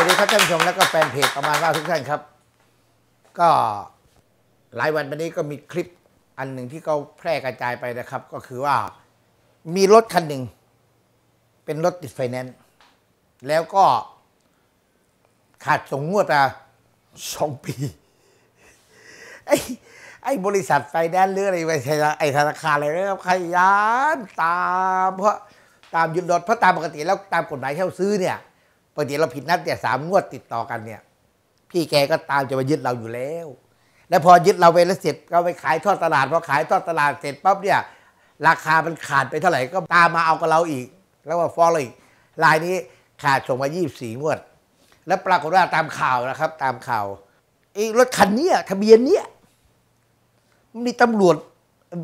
วัสดีครับท่านผู้ชมและก็แฟนเพจประมาณว่าทุกท่านครับ ก็หลายวันมานี้ก็มีคลิปอันหนึ่งที่เขาแพร่กระจายไปนะครับ ก็คือว่ามีรถคันหนึ่ง เป็นรถติดไฟแนนซ์แล้วก็ขาดส่งงวดมาสองปี ไอ้ไอ้บริษัทไฟแนนซ์หรืออะไรไม่ใช่ไอ้ธนาคารอะไรนะครับขยันตามเพราะตามยึดรถเพราะตามปกติแล้วตามกฎหมายที่าซื้อเนี่ย ปกติเราผิดนัดแต่สามงวดติดต่อกันเนี่ย พี่แกก็ตามจะมายึดเราอยู่แล้ว แล้วพอยึดเราไปแล้วเสร็จก็ไปขายทอดตลาดพอขายทอดตลาดเสร็จปั๊บเนี่ย ราคามันขาดไปเท่าไหร่ก็ตามมาเอากับเราอีก แล้วว่าฟ้องเราอีกรายนี้ขาดส่งมา24งวด แล้วปรากฏว่าตามข่าวนะครับ ตามข่าวไอ้รถคันนี้ทะเบียนเนี้ยมันมีตำรวจ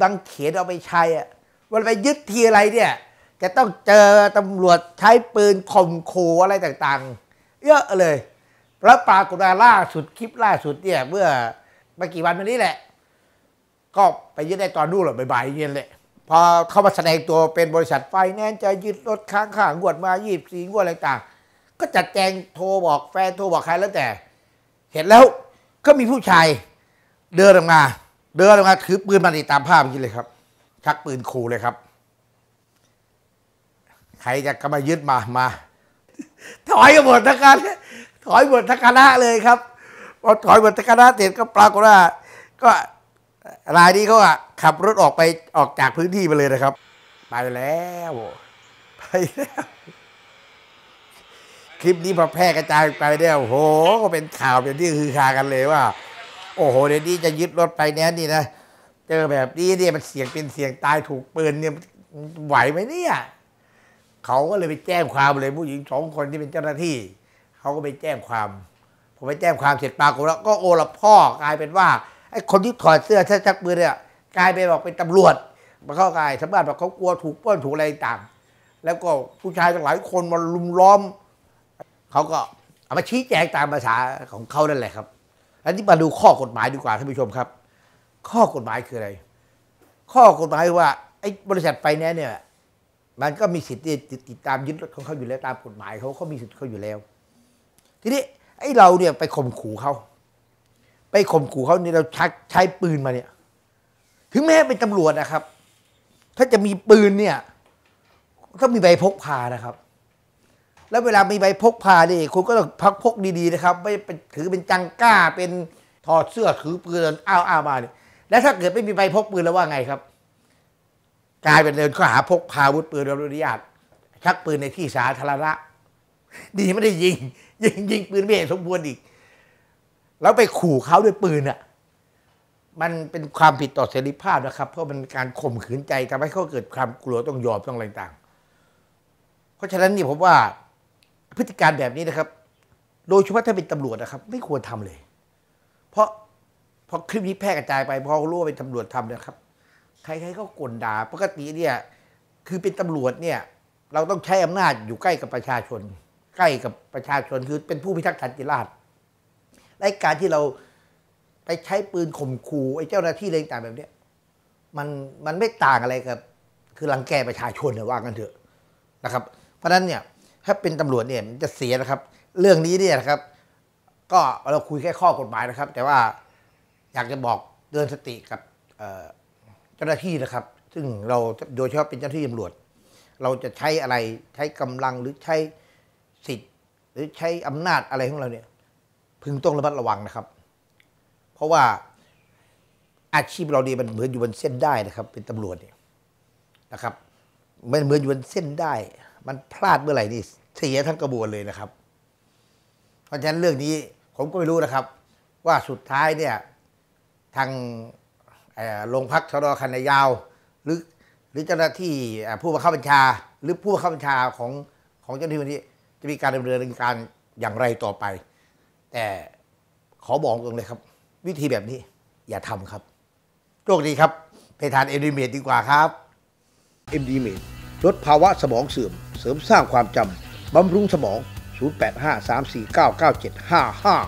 บังเขนเอาไปใช้อะวันไปยึดทีอะไรเนี่ย จะต้องเจอตำรวจใช้ปืนข่มขู่อะไรต่างๆ เยอะเลยแล้วปรากฏว่าล่าสุดคลิปล่าสุดเนี่ยเมื่อไม่กี่วันมานี้แหละ ก็ไปยึดได้ตอนนู่นหรอบ่ายๆเย็นเลยพอเขามาแสดงตัวเป็นบริษัทไฟแนนซ์จะยึดรถค้างข้างงวดมายี่สี่งวดอะไรต่าง ก็จัดแจงโทรบอกแฟนโทรบอกใครแล้วแต่ เห็นแล้วก็มีผู้ชายเดินออกมา เดินออกมาถือปืนมาติดตามภาพอย่างนี้เลยครับ ชักปืนขู่เลยครับ ครจะก็มายึดมามา ถอยกันหมดทั้งกันถอยหมดทั้งคณะเลยครับพอถอยหมดทั้งคณะเสร็จก็ปรากฏว่า ก็รายนี้เขาอะขับรถออกไปออกจากพื้นที่ไปเลยนะครับ ไปแล้วไปแล้วคลิปนี้พอแพร่กระจายไปเนี่ยโอ้โห ก็เป็นข่าวเป็นที่คือคากันเลยว่า โอ้โหเดี๋ยวนี้จะยึดรถไปแน่นี่นะเจอแบบนี้เนี่ยมันเสี่ยงเป็นเสี่ยงตายถูกปืนเนี่ยไหวไหมเนี่ย เขาก็เลยไปแจ้งความเลยผู้หญิงสองคนที่เป็นเจ้าหน้าที่ เขาก็ไปแจ้งความพอไปแจ้งความเสร็จปากฏแล้วก็โอละพ่อกลายเป็นว่าไอ้คนที่ถอดเสื้อชักปืนเนี่ยกลายไปบอกเป็นตำรวจมาเข้ากายชาวบ้านบอกเขากลัวถูกป้นถูกอะไรต่าง แล้วก็ผู้ชายทั้งหลายคนมาลุมล้อม เขาก็เอามาชี้แจงตามภาษาของเขานั่นแหละครับแล้วที่มาดูข้อกฎหมายดีกว่าท่านผู้ชมครับ ข้อกฎหมายคืออะไร ข้อกฎหมายว่าไอ้บริษัทไฟแนนซ์เนี่ย มันก็มีสิทธิ์ที่ติดตามยึดรถของเขาอยู่แล้วตามกฎหมายเขาเขามีสิทธิ์เขาอยู่แล้ว ทีนี้ไอ้เราเนี่ยไปข่มขู่เขาไปข่มขู่เขาเนี่ยเราชักใช้ปืนมาเนี่ย ถึงแม้เป็นตำรวจนะครับ ถ้าจะมีปืนเนี่ยต้องมีใบพกพานะครับ แล้วเวลามีใบพกพาดิคุณก็ต้องพักพกดีๆนะครับ ไม่เป็นถือเป็นจังก้าเป็นถอดเสื้อถือปืนอ้าวอ้ามาเนี่ยแล้วถ้าเกิดไม่มีใบพกปืนแล้วว่าไงครับ กลายเป็นเดินข้อหาพกพาอาวุธปืนโดยอนุญาตชักปืนในที่สาธารณะดีไม่ได้ยิง ยิงยิงปืนไม่เห็นสมควรอีก แล้วไปขู่เขาด้วยปืนอะ มันเป็นความผิดต่อเสรีภาพนะครับ เพราะมันการข่มขืนใจทำให้เขาเกิดความกลัวต้องยอมต้องอะไรต่าง เพราะฉะนั้นนี่ผมว่าพฤติการแบบนี้นะครับ โดยเฉพาะถ้าเป็นตำรวจนะครับ ไม่ควรทำเลย เพราะพอคลิปนี้แพร่กระจายไปพอรู้ว่าเป็นตำรวจทำนะครับ ใครๆก็กลด่าปกติเนี่ยคือเป็นตำรวจเนี่ยเราต้องใช้อำนาจอยู่ใกล้กับประชาชน ใกล้กับประชาชนคือเป็นผู้พิทักษ์สันติราษฎร์และการที่เราไปใช้ปืนข่มขู่ไอ้เจ้าหน้าที่อะไรต่างแบบเนี้ยมันมันไม่ต่างอะไรกับคือรังแกประชาชนเนี่ยว่ากันเถอะนะครับ เพราะฉะนั้นเนี่ยถ้าเป็นตำรวจเนี่ยมันจะเสียนะครับ เรื่องนี้เนี่ยนะครับ ก็เราคุยแค่ข้อกฎหมายนะครับ แต่ว่าอยากจะบอกเตือนสติกับ เจ้าหน้าที่นะครับ ซึ่งเราโดยเฉพาะเป็นเจ้าหน้าที่ตำรวจ เราจะใช้อะไรใช้กำลังหรือใช้สิทธิ์ หรือใช้อำนาจอะไรของเราเนี่ย พึงต้องระมัดระวังนะครับ เพราะว่าอาชีพเราเนี่ยมันเหมือนอยู่บนเส้นได้นะครับ เป็นตำรวจเนี่ยนะครับมันเหมือนอยู่บนเส้นได้ มันพลาดเมื่อไหร่นี่เสียทั้งกระบวนเลยนะครับ เพราะฉะนั้นเรื่องนี้ผมก็ไม่รู้นะครับ ว่าสุดท้ายเนี่ยทาง โรงพักชรคันยาว หรือหรือเจ้าหน้าที่ผู้บังคับบัญชา หรือผู้บังคับบัญชาของของเจ้าหน้าที่วันนี้จะมีการดำเนินการอย่างไรต่อไป แต่ขอบอกตรงเลยครับ วิธีแบบนี้อย่าทำครับโชคดีครับไปทานเอ็นิเมตดีกว่าครับ MD m a d ลดภาวะสมองเสื่อม เสริมสร้างความจำบำรุงสมอง 0853499755